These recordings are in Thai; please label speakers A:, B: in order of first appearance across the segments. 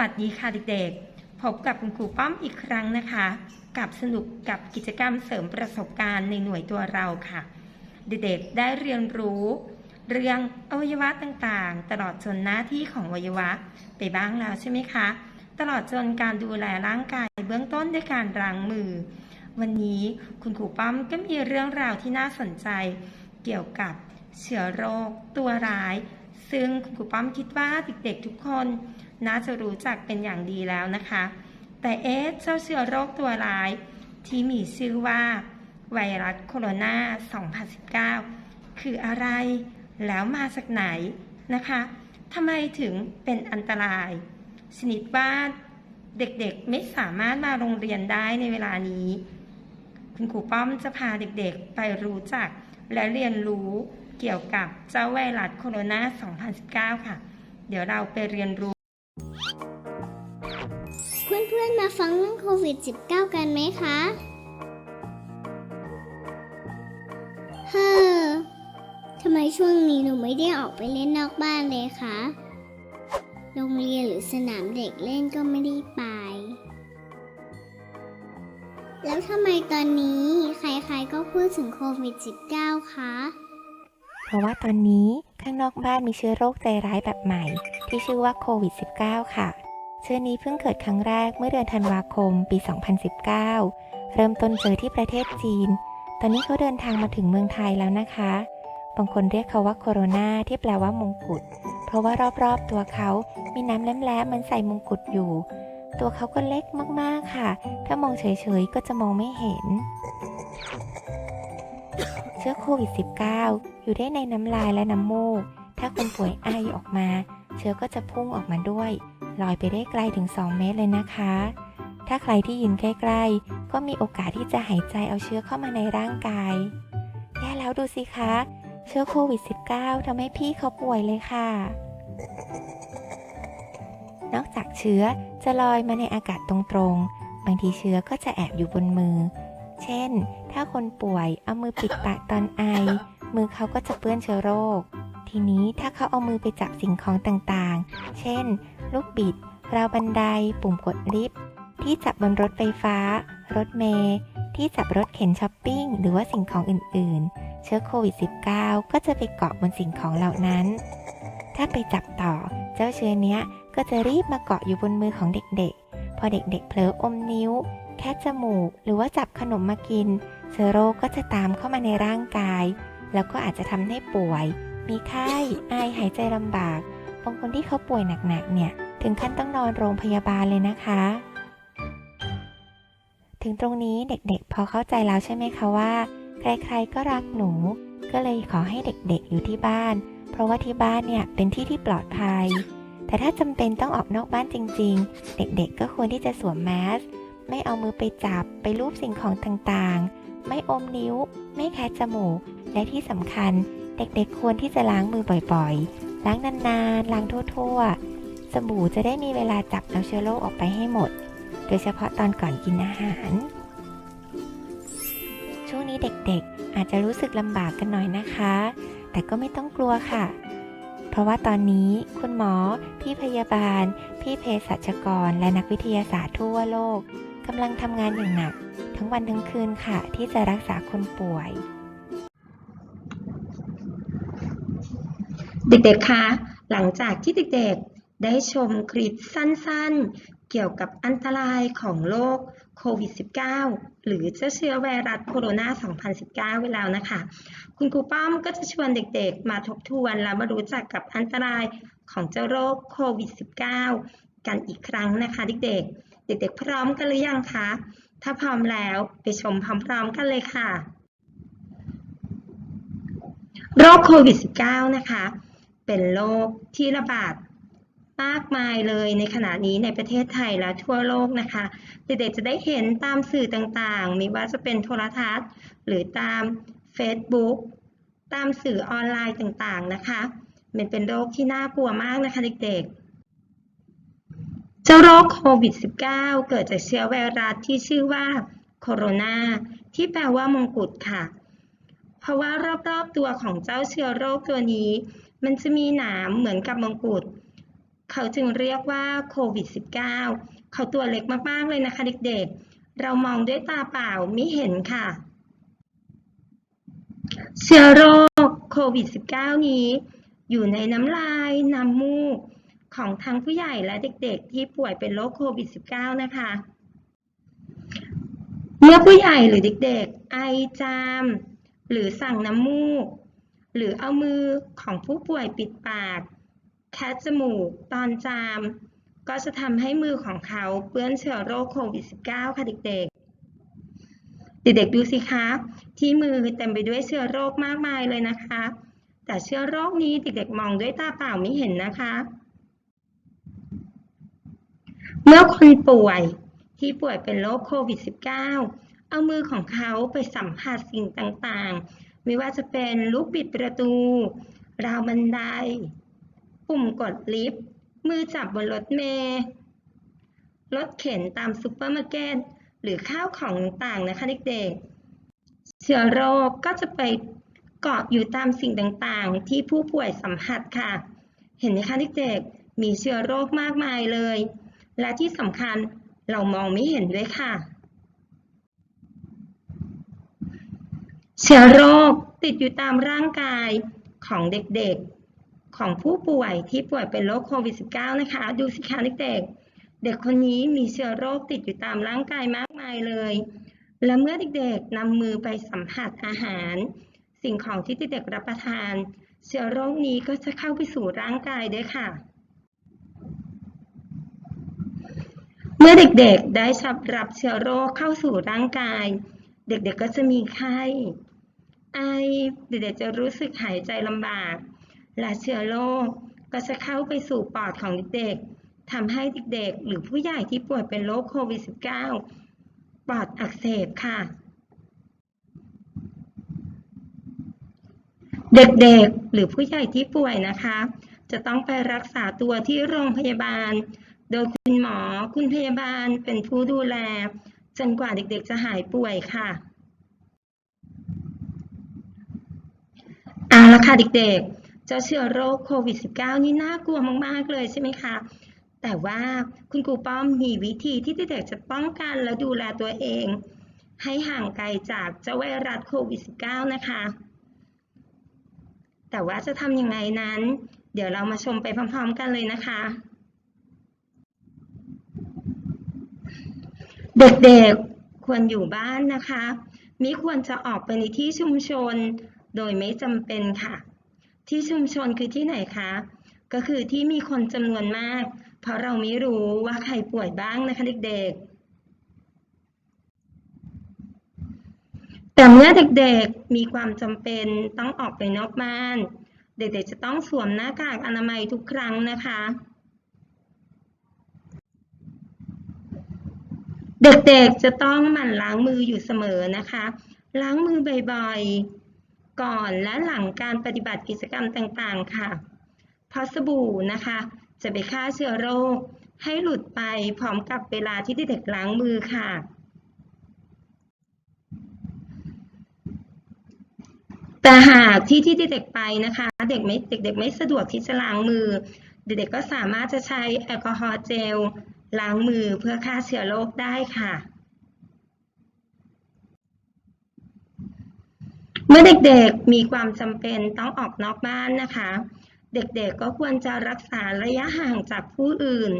A: สวัสดีค่ะเด็กๆ พบกับคุณครูป้อมอีกครั้งนะคะ กับสนุกกับกิจกรรมเสริมประสบการณ์ในหน่วยตัวเราค่ะ เด็กๆ ได้เรียนรู้ เรื่องอวัยวะต่างๆ ตลอดจนหน้าที่ของอวัยวะไปบ้างแล้วใช่ไหมคะ ตลอดจนการดูแลร่างกายเบื้องต้นด้วยการล้างมือ วันนี้คุณครูป้อมก็มีเรื่องราวที่น่าสนใจ เกี่ยวกับเชื้อโรค ตัวร้าย ซึ่งคุณครูป้อมคิดว่าเด็กๆทุกคน น่าจะรู้จักเป็นอย่างดีแล้วนะคะ แต่เอ๊ะเจ้าเชื้อโรคตัวร้าย ที่มีชื่อว่าไวรัสโคโรนา 2019 คืออะไร แล้วมาจากไหนนะคะทำไมถึงเป็นอันตราย ชนิดว่าเด็กๆไม่สามารถมาโรงเรียนได้ในเวลานี้ คุณครูป้อมจะพาเด็กๆไปรู้จัก และเรียนรู้เกี่ยวกับเจ้าไวรัสโคโรนา 2019 ค่ะ เดี๋ยวเราไปเรียนรู้
B: เพื่อนๆ มาฟังเรื่องโควิด -19 กันไหมคะ เฮ้อ ทำไมช่วงนี้หนูไม่ได้ออกไปเล่นนอกบ้านเลยคะ โรงเรียนหรือสนามเด็กเล่นก็ไม่ได้ไป แล้วทำไมตอนนี้ใครๆ ก็พูดถึงโควิด -19 คะ
C: เพราะว่าตอนนี้ข้างนอกบ้านมีเชื้อโรคใจร้ายแบบใหม่ ที่ชื่อว่าโควิด -19 ค่ะ เชื้อนี้เพิ่งเกิดครั้งแรกเมื่อเดือนธันวาคมปี 2019 เริ่มต้นเจอที่ประเทศจีน ตอนนี้เขาเดินทางมาถึงเมืองไทยแล้วนะคะ บางคนเรียกเขาว่าโคโรนาที่แปลว่ามงกุฎ เพราะว่ารอบๆตัวเขามีน้ำแหลมๆเหมือนใส่มงกุฎอยู่ ตัวเขาก็เล็กมากๆค่ะ ถ้ามองเฉยๆก็จะมองไม่เห็น เชื้อโควิด -19 อยู่ได้ในน้ำลายและน้ำมูก ถ้าคนป่วยไอออกมา เชื้อก็จะพุ่งออกมาด้วยลอยไปได้ไกลถึง 2 เมตรเลยนะคะ ถ้าใครที่ยืนใกล้ๆ ก็มีโอกาสที่จะหายใจเอาเชื้อเข้ามาในร่างกายแย่แล้วดูสิคะ เชื้อโควิด -19 ทำให้พี่เขาป่วยเลยค่ะ นอกจากเชื้อจะลอยมาในอากาศตรงๆ บางทีเชื้อก็จะแอบอยู่บนมือ เช่น ถ้าคนป่วยเอามือปิดปากตอนไอ มือเขาก็จะเปื้อนเชื้อโรค ทีนี้ถ้าเขาเอามือไปจับสิ่งของต่างๆ เช่น ลูกบิด ราวบันได ปุ่มกดลิฟต์ ที่จับบนรถไฟฟ้า รถเมล์ที่จับรถเข็นช้อปปิ้ง หรือว่าสิ่งของอื่นๆ เชื้อโควิด -19 ก็จะไปเกาะบนสิ่งของเหล่านั้น ถ้าไปจับต่อ เจ้าเชื้อเนี้ยก็จะรีบมาเกาะอยู่บนมือของเด็กๆ พอเด็กๆ เผลออมนิ้ว แค่จมูก หรือว่าจับขนมมากิน เชื้อโรคก็จะตามเข้ามาในร่างกาย แล้วก็อาจจะทำให้ป่วย มีไข้ไอหายใจลำบากบางคนที่เขาป่วยหนักๆเนี่ย ถึงขั้นต้องนอนโรงพยาบาลเลยนะคะ ถึงตรงนี้เด็กๆ พอเข้าใจแล้วใช่ไหมคะว่า ใครๆก็รักหนู ก็เลยขอให้เด็กๆอยู่ที่บ้าน เพราะว่าที่บ้านเนี่ยเป็นที่ที่ปลอดภัย แต่ถ้าจำเป็นต้องออกนอกบ้านจริง ๆ เด็กๆ ก็ควรที่จะสวมแมสไม่เอามือไปจับไปรูปสิ่งของต่างๆ ไม่อมนิ้ว ไม่แคะจมูก และที่สำคัญ เด็กๆควรที่จะล้างมือบ่อยๆ ล้างนานๆ ล้างทั่วๆ สบู่จะได้มีเวลาจับเอาเชื้อโรคออกไปให้หมด โดยเฉพาะตอนก่อนกินอาหาร ช่วงนี้เด็กๆ อาจจะรู้สึกลำบากกันหน่อยนะคะ แต่ก็ไม่ต้องกลัวค่ะ เพราะว่าตอนนี้คุณหมอ พี่พยาบาล พี่เภสัชกร และนักวิทยาศาสตร์ทั่วโลกกำลังทำงานอย่างหนัก ทั้งวันทั้งคืนค่ะ ที่จะรักษาคนป่วย
A: เด็กๆ คะ หลังจากที่เด็กๆ ได้ชมคลิปสั้นๆ เกี่ยวกับอันตรายของโรคโควิด -19 หรือเจ้าเชื้อไวรัสโคโรนา 2019 ไว้แล้วนะคะ คุณครูป้อมก็จะชวนเด็กๆ มาทบทวนและมารู้จักกับอันตรายของเจ้าโรคโควิด -19 กันอีกครั้งนะคะเด็กๆ เด็กๆ พร้อมกันหรือยังคะ ถ้าพร้อมแล้วไปชมพร้อมๆ กันเลยค่ะ โรคโควิด -19 นะคะ เป็นโรคที่ระบาดมากมายเลยในขณะนี้ในประเทศไทยและทั่วโลกนะคะ เด็กๆจะได้เห็นตามสื่อต่างๆ ไม่ว่าจะเป็นโทรทัศน์ หรือตาม Facebook ตามสื่อออนไลน์ต่างๆนะคะ มันเป็นโรคที่น่ากลัวมากนะคะเด็กๆ เจ้าโรคโควิด -19 เกิดจากเชื้อไวรัสที่ชื่อว่าโคโรนาที่แปลว่ามงกุฎค่ะ เพราะว่ารอบๆตัวของเจ้าเชื้อโรคตัวนี้ มันจะมีหนามเหมือนกับมงกุฎเขาจึงเรียกว่าโควิด -19 เขาตัวเล็กมาก ๆ เลยนะคะเด็กๆ เรามองด้วยตาเปล่าไม่เห็นค่ะ เชื้อโรคโควิด -19 นี้ อยู่ในน้ำลาย น้ำมูก ของทั้งผู้ใหญ่และเด็กๆ ที่ป่วยเป็นโรคโควิด -19 นะคะ เมื่อผู้ใหญ่หรือเด็กๆ ไอจาม หรือสั่งน้ำมูก หรือเอามือของผู้ป่วยปิดปาก แคะจมูก ตอนจาม ก็จะทำให้มือของเขาเปื้อนเชื้อโรคโควิด -19 ค่ะเด็กๆ เด็กๆดูสิคะ ที่มือเต็มไปด้วยเชื้อโรคมากมายเลยนะคะ แต่เชื้อโรคนี้เด็กๆมองด้วยตาเปล่าไม่เห็นนะคะ เมื่อคนป่วยที่ป่วยเป็นโรคโควิด -19 เอามือของเขาไปสัมผัสสิ่งต่างๆ ไม่ว่าจะเป็นลูกบิดประตู ราวบันได ปุ่มกดลิฟต์ มือจับบนรถเมล์รถเข็นตามซูเปอร์มาร์เก็ต หรือข้าวของต่างๆนะคะเด็กๆ เชื้อโรคก็จะไปเกาะอยู่ตามสิ่งต่างๆ ที่ผู้ป่วยสัมผัสค่ะ เห็นไหมคะเด็กๆ มีเชื้อโรคมากมายเลย และที่สำคัญเรามองไม่เห็นด้วยค่ะ เชื้อโรคติดอยู่ตามร่างกายของเด็กๆ ของผู้ป่วยที่ป่วยเป็นโรคโควิด -19 นะคะ ดูสิคะเด็กๆ เด็กคนนี้มีเชื้อโรคติดอยู่ตามร่างกายมากมายเลย และเมื่อเด็กๆนำมือไปสัมผัสอาหาร สิ่งของที่เด็กๆรับประทาน เชื้อโรคนี้ก็จะเข้าไปสู่ร่างกายด้วยค่ะ เมื่อเด็กๆได้ชับรับเชื้อโรคเข้าสู่ร่างกาย เด็กๆก็จะมีไข้ ไอ เด็กๆจะรู้สึกหายใจลำบาก และเชื้อโรคก็จะเข้าไปสู่ปอดของเด็กๆทำให้เด็กๆ หรือผู้ใหญ่ที่ป่วยเป็นโรคโควิด -19 ปอดอักเสบค่ะ เด็กๆ หรือผู้ใหญ่ที่ป่วยนะคะ จะต้องไปรักษาตัวที่โรงพยาบาล โดยคุณหมอคุณพยาบาลเป็นผู้ดูแล จนกว่าเด็กๆ จะหายป่วยค่ะ เอาละค่ะเด็กๆ เจ้าเชื้อโรคโควิด -19 นี่น่ากลัวมากๆเลยใช่ไหมคะ แต่ว่าคุณครูป้อมมีวิธีที่เด็กๆจะป้องกันและดูแลตัวเอง ให้ห่างไกลจากเจ้าไวรัสโควิด -19 นะคะ แต่ว่าจะทำยังไงนั้น เดี๋ยวเรามาชมไปพร้อมๆกันเลยนะคะ เด็กๆควรอยู่บ้านนะคะมิควรจะออกไปในที่ชุมชน โดยไม่จำเป็นค่ะ ที่ชุมชนคือที่ไหนคะ ก็คือที่มีคนจำนวนมาก เพราะเราไม่รู้ว่าใครป่วยบ้างนะคะเด็กๆ แต่เมื่อเด็กๆมีความจำเป็นต้องออกไปนอกบ้าน เด็กๆจะต้องสวมหน้ากากอนามัยทุกครั้งนะคะเด็กๆ จะต้องหมั่นล้างมืออยู่เสมอนะคะ ล้างมือบ่อยๆ ก่อนและหลังการปฏิบัติกิจกรรมต่างๆ ค่ะ เพราะสบู่นะคะ จะไปฆ่าเชื้อโรค ให้หลุดไปพร้อมกับเวลาที่เด็กล้างมือค่ะ แต่หากที่ที่เด็กไปนะคะ เด็กไม่เด็กๆไม่สะดวกที่จะล้างมือ เด็กๆก็สามารถจะใช้แอลกอฮอล์เจลล้างมือเพื่อฆ่าเชื้อโรคได้ค่ะ เมื่อเด็กๆมีความจำเป็นต้องออกนอกบ้านนะคะ เด็กๆก็ควรจะรักษาระยะห่างจากผู้อื่น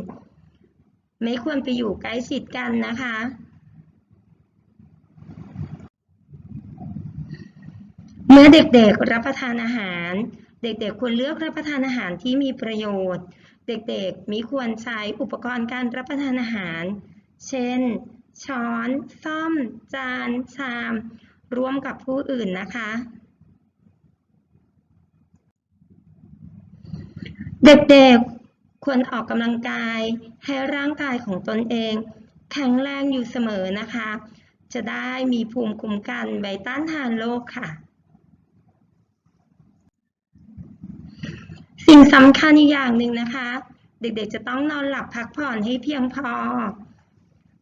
A: ไม่ควรไปอยู่ใกล้ชิดกันนะคะ เมื่อเด็กๆรับประทานอาหาร เด็กๆควรเลือกรับประทานอาหารที่มีประโยชน์ เด็กๆมีควรใช้อุปกรณ์การรับประทานอาหาร เช่น ช้อน ซ่อม จาน ชาม ร่วมกับผู้อื่นนะคะ เด็กๆ ควรออกกำลังกายให้ร่างกายของตนเอง แข็งแรงอยู่เสมอนะคะ จะได้มีภูมิคุ้มกันไว้ต้านทานโรคค่ะ สิ่งสำคัญอีกอย่างหนึ่งนะคะ เด็กๆ จะต้องนอนหลับพักผ่อนให้เพียงพอ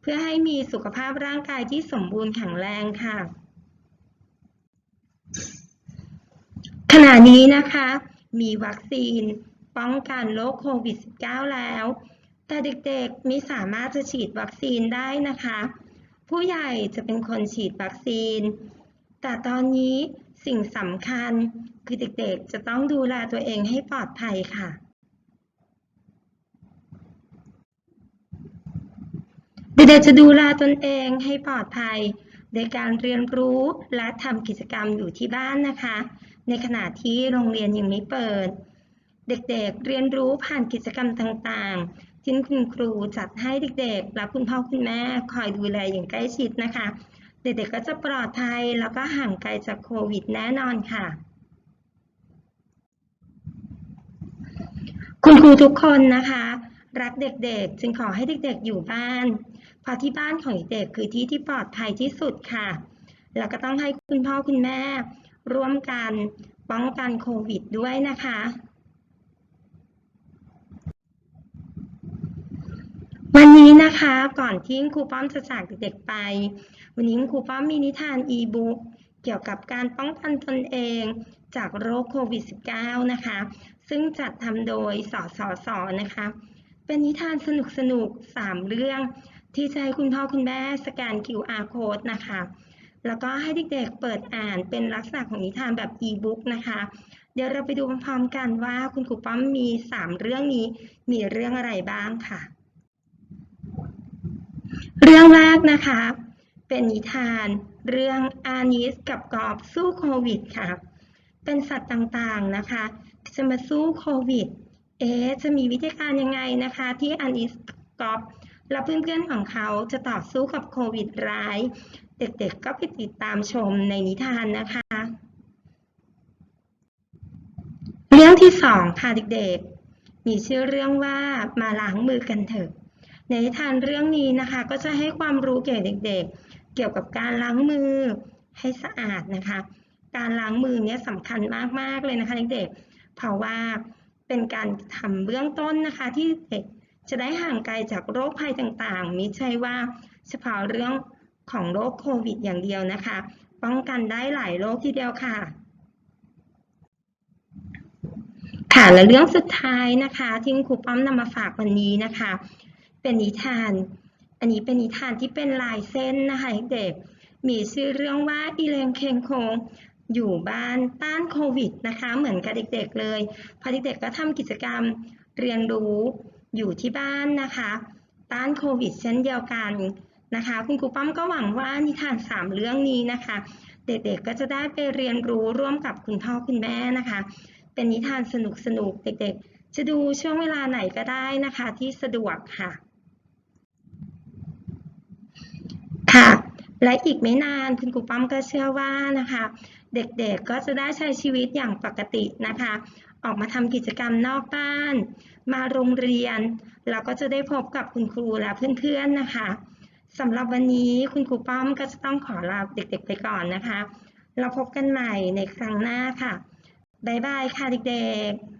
A: เพื่อให้มีสุขภาพร่างกายที่สมบูรณ์แข็งแรงค่ะ ขณะนี้นะคะมีวัคซีนป้องกันโรคโควิด -19 แล้ว แต่เด็กๆไม่สามารถจะฉีดวัคซีนได้นะคะ ผู้ใหญ่จะเป็นคนฉีดวัคซีน แต่ตอนนี้สิ่งสำคัญคือเด็กๆจะต้องดูแลตัวเองให้ปลอดภัยค่ะ เด็กๆจะดูแลตนเองให้ปลอดภัย โดยการเรียนรู้และทำกิจกรรมอยู่ที่บ้านนะคะ ในขณะที่โรงเรียนยังไม่เปิด เด็กๆเรียนรู้ผ่านกิจกรรมต่างๆที่คุณครูจัดให้เด็กๆ และคุณพ่อคุณแม่คอยดูแลอย่างใกล้ชิดนะคะ เด็กๆก็จะปลอดภัยแล้วก็ห่างไกลจากโควิดแน่นอนค่ะ คุณครูทุกคนนะคะรักเด็กๆ จึงขอให้เด็กๆ อยู่บ้านเพราะที่บ้านของเด็กคือที่ที่ปลอดภัยที่สุดค่ะ แล้วก็ต้องให้คุณพ่อคุณแม่ ร่วมกันป้องกันโควิดด้วยนะคะ วันนี้นะคะก่อนที่ครูป้อมจะจากเด็กๆไป วันนี้ครูป้อมมีนิทานอีบุ๊กเกี่ยวกับการป้องกันตนเองจากโรคโควิด -19 นะคะ ซึ่งจัดทำโดยสสสนะคะ เป็นนิทานสนุกๆ3เรื่องที่จะให้คุณพ่อคุณแม่สแกน QR code นะคะ แล้วก็ให้เด็กๆเปิดอ่านเป็นลักษณะของนิทานแบบอีบุ๊กนะคะ เดี๋ยวเราไปดูพร้อมๆกันว่าคุณครูป้อมมี 3 เรื่องนี้ มีเรื่องอะไรบ้างค่ะ เรื่องแรกนะคะ เป็นนิทานเรื่องอานิสกับกอบสู้โควิดค่ะ เป็นสัตว์ต่างๆนะคะจะมาสู้โควิด เอ๊จะมีวิธีการยังไงนะคะ ที่อานิสกอบและเพื่อนๆของเขาจะต่อสู้กับโควิดร้าย เด็กๆก็ไปติดตามชมในนิทานนะคะ เรื่องที่สองค่ะเด็กๆ มีชื่อเรื่องว่ามาล้างมือกันเถอะ ในนิทานเรื่องนี้นะคะ ก็จะให้ความรู้เกี่ยวกับเด็กๆ เกี่ยวกับการล้างมือให้สะอาดนะคะ การล้างมือเนี่ยสำคัญมากๆเลยนะคะเด็กๆ เพราะว่าเป็นการทำเบื้องต้นนะคะที่เด็กจะได้ห่างไกลจากโรคภัยต่างๆมิใช่ว่าเฉพาะเรื่อง ของโรคโควิดอย่างเดียวนะคะ ป้องกันได้หลายโรคทีเดียวค่ะค่ะและเรื่องสุดท้ายนะคะที่คุณครูป้อมนำมาฝากวันนี้นะคะ เป็นนิทาน อันนี้เป็นนิทานที่เป็นลายเส้นนะคะเด็กมีชื่อเรื่องว่าอีเลงเคงโคงอยู่บ้านต้านโควิดนะคะ เหมือนกับเด็กๆเลยพอเด็กๆก็ทำกิจกรรมเรียนรู้อยู่ที่บ้านนะคะ ต้านโควิดเช่นเดียวกัน นะคะ คุณครูป้อมก็หวังว่านิทานสามเรื่องนี้นะคะ เด็กๆก็จะได้ไปเรียนรู้ร่วมกับคุณพ่อคุณแม่นะคะ เป็นนิทานสนุกๆเด็กๆ จะดูช่วงเวลาไหนก็ได้นะคะที่สะดวกค่ะ ค่ะและอีกไม่นานคุณครูป้อมก็เชื่อว่านะคะ เด็กๆก็จะได้ใช้ชีวิตอย่างปกตินะคะ ออกมาทำกิจกรรมนอกบ้าน มาโรงเรียนเราก็จะได้พบกับคุณครูและเพื่อนๆนะคะ สำหรับวันนี้คุณครูป้อมก็จะต้องขอลาเด็กๆไปก่อนนะคะ เราพบกันใหม่ในครั้งหน้าค่ะ บ๊ายบายค่ะเด็กๆ